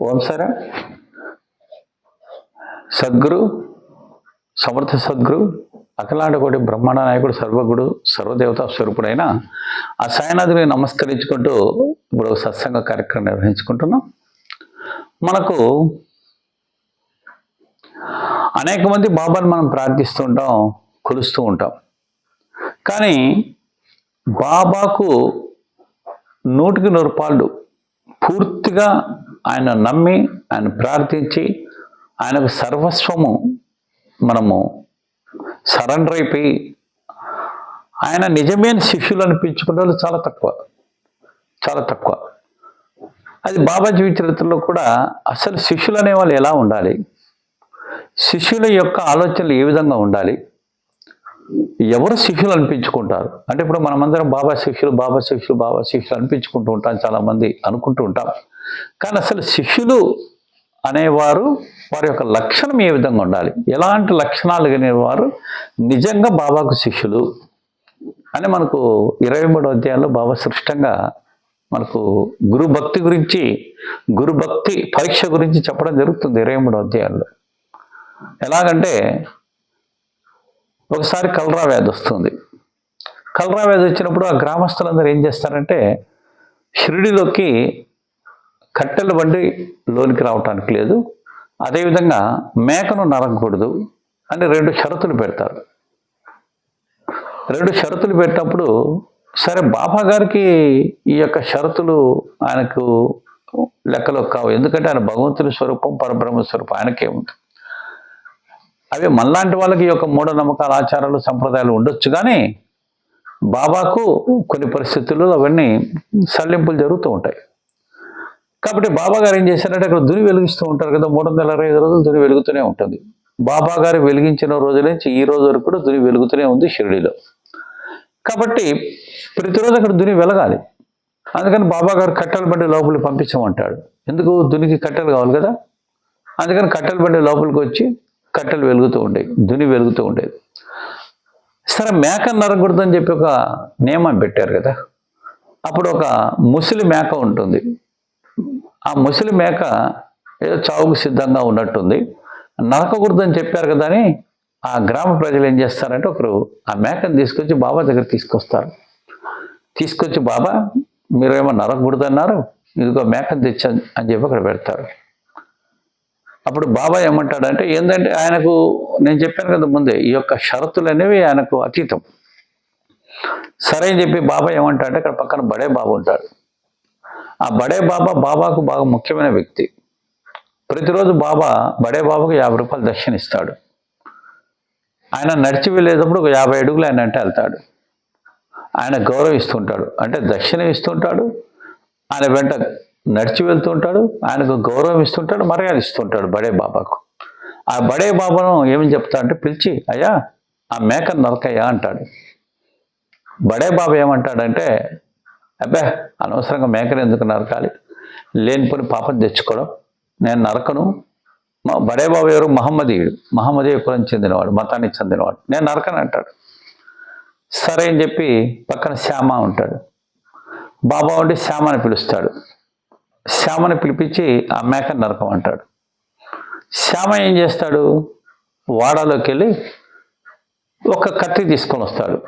ఓం సరే. సద్గురు సమర్థ సద్గురు అఖలాండకోటి బ్రహ్మాండ నాయకుడు సర్వగుడు సర్వదేవతా స్వరూపుడైన ఆ సాయనాథుని నమస్కరించుకుంటూ ఇప్పుడు సత్సంగ కార్యక్రమం నిర్వహించుకుంటున్నాం. మనకు అనేక మంది బాబాను మనం ప్రార్థిస్తూ ఉంటాం కొలుస్తూ ఉంటాం. కానీ బాబాకు నూటికి నూరు పాళ్ళు పూర్తిగా ఆయన నమ్మి ఆయన ప్రార్థించి ఆయనకు సర్వస్వము మనము సరెండర్ అయిపోయి ఆయన నిజమైన శిష్యులు అనిపించుకునే వాళ్ళు చాలా తక్కువ చాలా తక్కువ. అది బాబా జీవిత చరిత్రలో కూడా అసలు శిష్యులు అనేవాళ్ళు ఎలా ఉండాలి? శిష్యుల యొక్క ఆలోచనలు ఏ విధంగా ఉండాలి? ఎవరు శిష్యులు అనిపించుకుంటారు? అంటే ఇప్పుడు మనమందరం బాబా శిష్యులు బాబా శిష్యులు బాబా శిష్యులు అనిపించుకుంటూ ఉంటాం చాలామంది అనుకుంటూ ఉంటాం. కానీ అసలు శిష్యులు అనేవారు వారి యొక్క లక్షణం ఏ విధంగా ఉండాలి? ఎలాంటి లక్షణాలు కలిగిన వారు నిజంగా బాబాకు శిష్యులు? అని మనకు ఇరవై మూడో అధ్యాయంలో బాబా సృష్టంగా మనకు గురు భక్తి గురించి గురు భక్తి పరీక్ష గురించి చెప్పడం జరుగుతుంది ఇరవై మూడో అధ్యాయంలో. ఎలాగంటే ఒకసారి కలరా వ్యాధి వస్తుంది. కలరా వ్యాధి వచ్చినప్పుడు ఆ గ్రామస్తులందరూ ఏం చేస్తారంటే షిరిడిలోకి కట్టెల బండి లోనికి రావటానికి లేదు. అదేవిధంగా మేకను నరకకూడదు అని రెండు షరతులు పెడతారు. రెండు షరతులు పెట్టినప్పుడు సరే బాబా గారికి ఈ యొక్క షరతులు ఆయనకు లెక్కలో కావు. ఎందుకంటే ఆయన భగవంతుని స్వరూపం పరబ్రహ్మ స్వరూపం ఆయనకే ఉంది. అవి మనలాంటి వాళ్ళకి ఈ యొక్క మూఢనమ్మకాల ఆచారాలు సంప్రదాయాలు ఉండొచ్చు కానీ బాబాకు కొన్ని పరిస్థితుల్లో అవన్నీ సల్లింపులు జరుగుతూ ఉంటాయి. కాబట్టి బాబా గారు ఏం చేశారంటే అక్కడ దుని వెలిగిస్తూ ఉంటారు కదా మూడు వందల అరవై ఐదు రోజులు దుని వెలుగుతూనే ఉంటుంది. బాబా గారు వెలిగించిన రోజుల నుంచి ఈ రోజు వరకు కూడా దుని వెలుగుతూనే ఉంది షిరిడిలో. కాబట్టి ప్రతిరోజు అక్కడ దుని వెలగాలి. అందుకని బాబా గారు కట్టెల బండి లోపలికి పంపించమంటాడు. ఎందుకు? దునికి కట్టెలు కావాలి కదా. అందుకని కట్టెల బండి లోపలికి వచ్చి కట్టెలు వెలుగుతూ ఉండేవి దుని వెలుగుతూ ఉండేది సరే మేక నరకూడదని చెప్పి ఒక నియమం పెట్టారు కదా. అప్పుడు ఒక ముసలి మేక ఉంటుంది. ఆ ముసలి మేక ఏదో చావుకు సిద్ధంగా ఉన్నట్టుంది. నరకకూడదని చెప్పారు కదా అని ఆ గ్రామ ప్రజలు ఏం చేస్తారంటే ఒకరు ఆ మేకను తీసుకొచ్చి బాబా దగ్గర తీసుకొస్తారు. తీసుకొచ్చి బాబా మీరేమో నరకకూడదన్నారు ఇదిగో మేకను తెచ్చాను అని చెప్పి అక్కడ పెడతారు. అప్పుడు బాబా ఏమంటాడంటే ఏంటంటే ఆయనకు నేను చెప్పాను కదా ముందే ఈ యొక్క షరతులు అనేవి ఆయనకు అతీతం. సరే అని చెప్పి బాబా ఏమంటాడంటే అక్కడ పక్కన బడే బాబు ఉంటాడు. ఆ బడే బాబా బాబాకు బాగా ముఖ్యమైన వ్యక్తి. ప్రతిరోజు బాబా బడే బాబాకు యాభై రూపాయలు దక్షిణ ఇస్తాడు ఆయన నడిచి వెళ్ళేటప్పుడు ఒక యాభై అడుగులు ఆయన అంటే వెళ్తాడు. ఆయన గౌరవిస్తుంటాడు. అంటే దక్షిణ ఇస్తుంటాడు ఆయన వెంట నడిచి వెళ్తుంటాడు. ఆయనకు గౌరవం ఇస్తుంటాడు మర్యాద ఇస్తుంటాడు బడే బాబాకు. ఆ బడే బాబాను ఏమని చెప్తా అంటే పిలిచి అయ్యా ఆ మేక నరకయ్యా అంటాడు. బడే బాబా ఏమంటాడంటే అబ్బే అనవసరంగా మేకను ఎందుకు నరకాలి లేనిపోని పాపం తెచ్చుకోవడం. నేను నరకను. మా బడేబాబు ఎవరు? మహమ్మదీయుడు మహమ్మదీయ కులం చెందినవాడు మతానికి చెందినవాడు. నేను నరకను అంటాడు. సరే అని చెప్పి పక్కన శ్యామ ఉంటాడు. బాబా ఉండి శ్యామని పిలుస్తాడు. శ్యామని పిలిపించి ఆ మేకను నరకం అంటాడు. శ్యామ ఏం చేస్తాడు? వాడాలోకి వెళ్ళి ఒక కత్తి తీసుకొని వస్తాడు.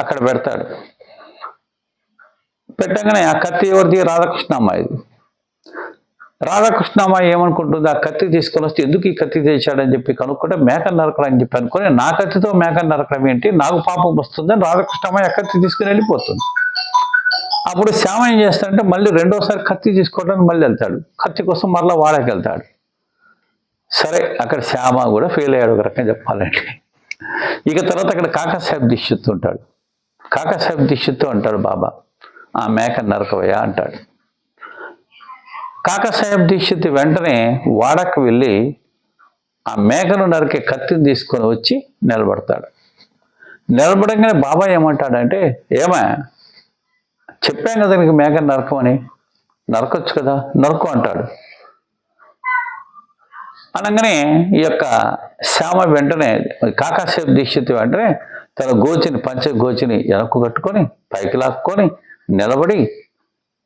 అక్కడ పెడతాడు. పెట్టగానే ఆ కత్తి ఎవరిది? రాధాకృష్ణ అమ్మాయిది రాధాకృష్ణ అమ్మాయి ఏమనుకుంటుంది? ఆ కత్తి తీసుకొని వస్తే ఎందుకు ఈ కత్తి తెచ్చాడని చెప్పి కనుక్కుంటే మేక నరకడం అని చెప్పి అనుకుని నా కత్తితో మేక నరకడం ఏంటి? నాకు పాపం వస్తుందని రాధాకృష్ణ అమ్మాయి ఆ కత్తి తీసుకుని వెళ్ళిపోతుంది. అప్పుడు శ్యామ ఏం చేస్తాడంటే మళ్ళీ రెండోసారి కత్తి తీసుకోవడానికి మళ్ళీ వెళ్తాడు. కత్తి కోసం మరలా వాడకి వెళ్తాడు. సరే అక్కడ శ్యామ కూడా ఫెయిల్ అయ్యాడు ఒక రకంగా చెప్పాలంటే. ఇక తర్వాత అక్కడ కాకాసాహెబ్ దీక్షిత్ ఉంటాడు. కాకాసాహెబ్ దీక్షిత్ అంటాడు బాబా. ఆ మేక నరకవయ్యా అంటాడు. కాకాసాహెబ్ దీక్షిత్ వెంటనే వాడకు వెళ్ళి ఆ మేకను నరికే కత్తిని తీసుకొని వచ్చి నిలబడతాడు. నిలబడంగానే బాబా ఏమంటాడంటే ఏమా చెప్పాం కదా నీకు మేక నరకమని నరకొచ్చు కదా నరకు అంటాడు. అనగానే ఈ యొక్క శ్యామ వెంటనే కాకాసేపు దీక్షిత్ వెంటనే తన గోచిని పంచ గోచిని వెనక్కు కట్టుకొని పైకి లాక్కొని నిలబడి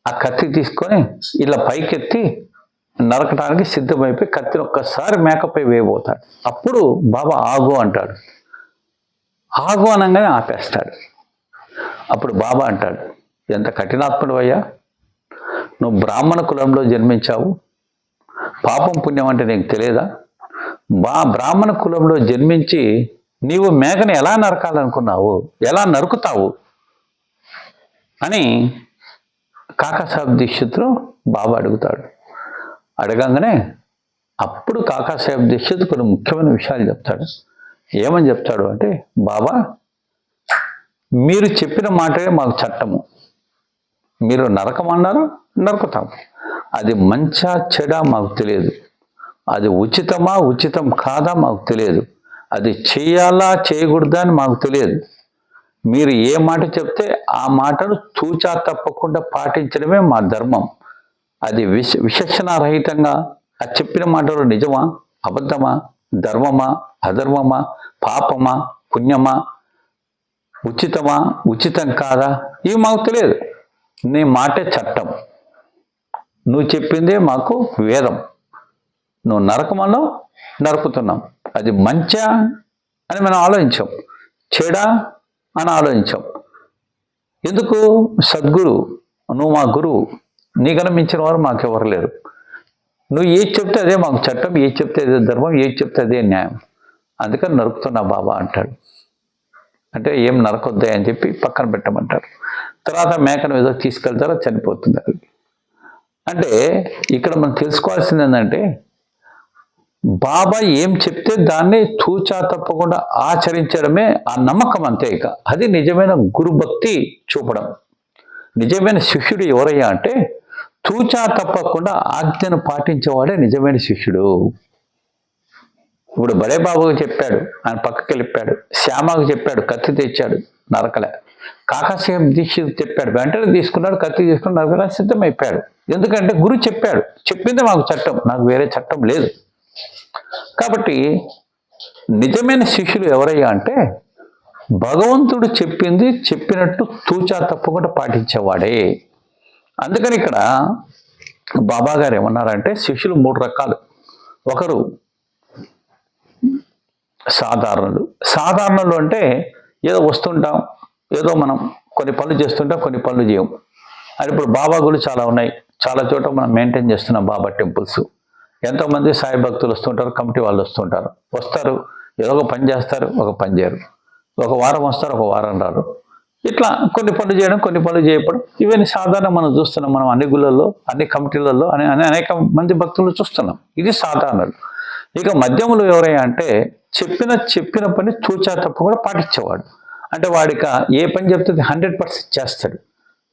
ఆ కత్తి తీసుకొని ఇలా పైకెత్తి నరకటానికి సిద్ధమైపోయి కత్తిని ఒక్కసారి మేకపై వేయబోతాడు. అప్పుడు బాబా ఆగు అంటాడు. ఆగు అనగానే ఆపేస్తాడు. అప్పుడు బాబా అంటాడు ఎంత కఠినాత్ముడు అయ్యా! నువ్వు బ్రాహ్మణ కులంలో జన్మించావు. పాపం పుణ్యం అంటే నీకు తెలియదా బా బ్రాహ్మణ కులంలో జన్మించి నీవు మేకని ఎలా నరకాలనుకున్నావు? ఎలా నరుకుతావు? అని కాకాసాబ్ దీక్షిత్రు బాబా అడుగుతాడు. అడగంగానే అప్పుడు కాకాసాహెబ్ దీక్షిత్ కొన్ని ముఖ్యమైన విషయాలు చెప్తాడు. ఏమని చెప్తాడు అంటే బాబా మీరు చెప్పిన మాటే మాకు చట్టము. మీరు నరకమన్నారు నరకుతాం. అది మంచా చెడా మాకు తెలియదు. అది ఉచితమా ఉచితం కాదా మాకు తెలియదు. అది చేయాలా చేయకూడదా అని మాకు తెలియదు. మీరు ఏ మాట చెప్తే ఆ మాటను చూచా తప్పకుండా పాటించడమే మా ధర్మం. అది విశ విశక్షణారహితంగా ఆ చెప్పిన మాటలు నిజమా? అబద్ధమా? ధర్మమా? అధర్మమా? పాపమా? పుణ్యమా? ఉచితమా? ఉచితం కాదా? ఇవి మాకు తెలియదు. నీ మాటే చట్టం. నువ్వు చెప్పిందే మాకు వేదం. నువ్వు నరకమన్నావు నరుకుతున్నాం. అది మంచా అని మనం ఆలోచించాం. చెడా అని ఆలోచించాం. ఎందుకు? సద్గురు నువ్వు మా గురువు నీకన్నా మించిన వారు మాకెవరు లేరు. నువ్వు ఏది చెప్తే అదే మాకు చట్టం ఏది చెప్తే అదే ధర్మం ఏది చెప్తే అదే న్యాయం. అందుకని నరుకుతున్నా బాబా అంటాడు. అంటే ఏం నరకొద్దా అని చెప్పి పక్కన పెట్టమంటారు. తర్వాత మేకను ఏదో తీసుకెళ్తారో చనిపోతుంది అంటే ఇక్కడ మనం తెలుసుకోవాల్సింది ఏంటంటే బాబా ఏం చెప్తే దాన్ని తూచా తప్పకుండా ఆచరించడమే ఆ నమ్మకం అంతే ఇక. అది నిజమైన గురుభక్తి చూపడం. నిజమైన శిష్యుడు ఎవరయ్యా అంటే తూచా తప్పకుండా ఆజ్ఞను పాటించేవాడే నిజమైన శిష్యుడు. ఇప్పుడు బడే బాబుకు చెప్పాడు ఆయన పక్కకి వెళ్ళిపాడు శ్యామకు చెప్పాడు కత్తి తెచ్చాడు నరకలే. కాకాశయం దీక్ష చెప్పాడు వెంటనే తీసుకున్నాడు కత్తి తీసుకుని నరకలే సిద్ధమైపోయాడు. ఎందుకంటే గురువు చెప్పాడు చెప్పింది మాకు చట్టం నాకు వేరే చట్టం లేదు. కాబట్టి నిజమైన శిష్యులు ఎవరయ్యా అంటే భగవంతుడు చెప్పింది చెప్పినట్టు తూచా తప్పకుండా పాటించేవాడే. అందుకని ఇక్కడ బాబా గారు ఏమన్నారంటే శిష్యులు మూడు రకాలు. ఒకరు సాధారణులు. సాధారణలు అంటే ఏదో వస్తుంటాం ఏదో మనం కొన్ని పనులు చేస్తుంటాం కొన్ని పనులు చేయం అది ఇప్పుడు బాబా గుళ్ళు చాలా ఉన్నాయి. చాలా చోట మనం మెయింటైన్ చేస్తున్నాం బాబా టెంపుల్స్. ఎంతోమంది సాయి భక్తులు వస్తుంటారు కమిటీ వాళ్ళు వస్తుంటారు. వస్తారు ఏదో ఒక పని చేస్తారు ఒక పని చేయరు. ఒక వారం వస్తారు ఒక వారం రారు. ఇట్లా కొన్ని పనులు చేయడం కొన్ని పనులు చేయడం ఇవన్నీ సాధారణ మనం చూస్తున్నాం. మనం అన్ని గుళ్ళల్లో అన్ని కమిటీలలో అని అనేక మంది భక్తులు చూస్తున్నాం. ఇది సాధారణలు ఇక మధ్యములు ఎవరయ్యా అంటే చెప్పిన చెప్పిన పని చూచా తప్ప కూడా పాటించేవాడు. అంటే వాడిక ఏ పని చెప్తే హండ్రెడ్ పర్సెంట్ చేస్తాడు.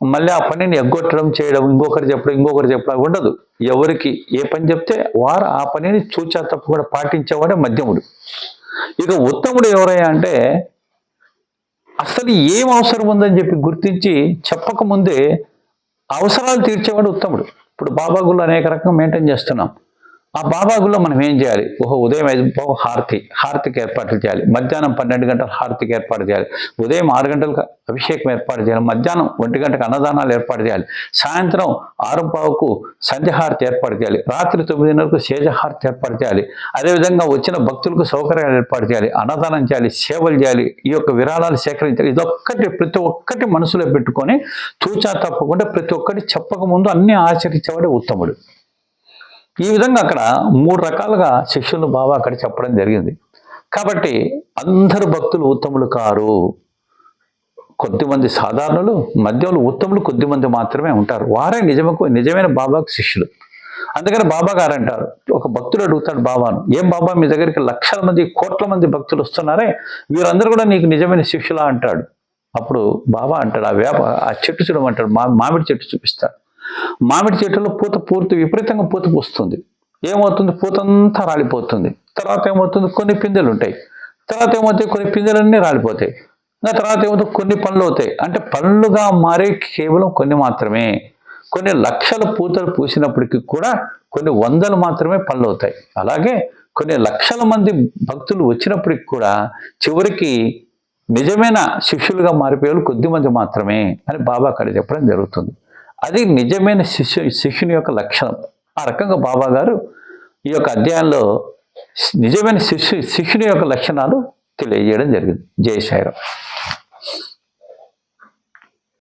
మళ్ళీ ఆ పనిని ఎగ్గొట్టడం చేయడం ఇంకొకరు చెప్పడం ఇంకొకరు చెప్పడం ఉండదు. ఎవరికి ఏ పని చెప్తే వారు ఆ పనిని చూచా తప్ప కూడా పాటించేవాడే మధ్యముడు. ఇక ఉత్తముడు ఎవరయ్యా అంటే అసలు ఏం అవసరం ఉందని చెప్పి గుర్తించి చెప్పక ముందే అవసరాలు తీర్చేవాడు ఉత్తముడు. ఇప్పుడు బాబా గుళ్ళు అనేక రకం మెయింటైన్ చేస్తున్నాం. ఆ బాబాగుల్లో మనం ఏం చేయాలి? ఓహో ఉదయం ఐదు పావు హారతి హారతికి ఏర్పాట్లు చేయాలి. మధ్యాహ్నం పన్నెండు గంటల హారతికి ఏర్పాటు చేయాలి. ఉదయం ఆరు గంటలకు అభిషేకం ఏర్పాటు చేయాలి. మధ్యాహ్నం ఒంటి గంటకు అన్నదానాలు ఏర్పాటు చేయాలి. సాయంత్రం ఆరు పావుకు సంధ్యహారతి ఏర్పాటు చేయాలి. రాత్రి తొమ్మిదిన్నరకు శేజహారతి ఏర్పాటు చేయాలి. అదేవిధంగా వచ్చిన భక్తులకు సౌకర్యాలు ఏర్పాటు చేయాలి. అన్నదానం చేయాలి సేవలు చేయాలి. ఈ యొక్క విరాళాలు సేకరించాలి. ఇదొక్కటి ప్రతి ఒక్కటి మనసులో పెట్టుకొని తూచా తప్పకుండా ప్రతి ఒక్కటి చెప్పక ముందు అన్ని ఆచరించేవాడే ఉత్తముడు. ఈ విధంగా అక్కడ మూడు రకాలుగా శిష్యులు బాబా అక్కడ చెప్పడం జరిగింది. కాబట్టి అందరు భక్తులు ఉత్తములు కారు. కొద్దిమంది సాధారణులు మధ్యలో ఉత్తములు కొద్దిమంది మాత్రమే ఉంటారు. వారే నిజమకు నిజమైన బాబాకు శిష్యులు. అందుకని బాబా గారు అంటారు ఒక భక్తుడు అడుగుతాడు బాబాను ఏం బాబా మీ దగ్గరికి లక్షల మంది కోట్ల మంది భక్తులు వస్తున్నారే? వీరందరూ కూడా నీకు నిజమైన శిష్యులా అంటాడు. అప్పుడు బాబా అంటాడు ఆ వేప ఆ చెట్టు చూడమంటాడు మా మామిడి చెట్టు చూపిస్తాడు. మామిడి చెట్టులో పూత పూర్తి విపరీతంగా పూత పూస్తుంది. ఏమవుతుంది? పూతంతా రాలిపోతుంది. తర్వాత ఏమవుతుంది? కొన్ని పిందెలు ఉంటాయి. తర్వాత ఏమవుతాయి? కొన్ని పిందెలన్నీ రాలిపోతాయి. ఇంకా తర్వాత ఏమవుతుంది? కొన్ని పనులు అవుతాయి. అంటే పనులుగా మారే కేవలం కొన్ని మాత్రమే. కొన్ని లక్షల పూతలు పూసినప్పటికీ కూడా కొన్ని వందలు మాత్రమే పనులు అవుతాయి. అలాగే కొన్ని లక్షల మంది భక్తులు వచ్చినప్పటికి కూడా చివరికి నిజమైన శిష్యులుగా మారిపోయే కొద్ది మంది మాత్రమే అని బాబా అక్కడ చెప్పడం జరుగుతుంది. అది నిజమైన శిష్యు శిష్యుని యొక్క లక్షణం. ఆ రకంగా బాబా గారు ఈ యొక్క అధ్యాయంలో నిజమైన శిష్యు శిష్యుని యొక్క లక్షణాలు తెలియజేయడం జరిగింది. జయశాయి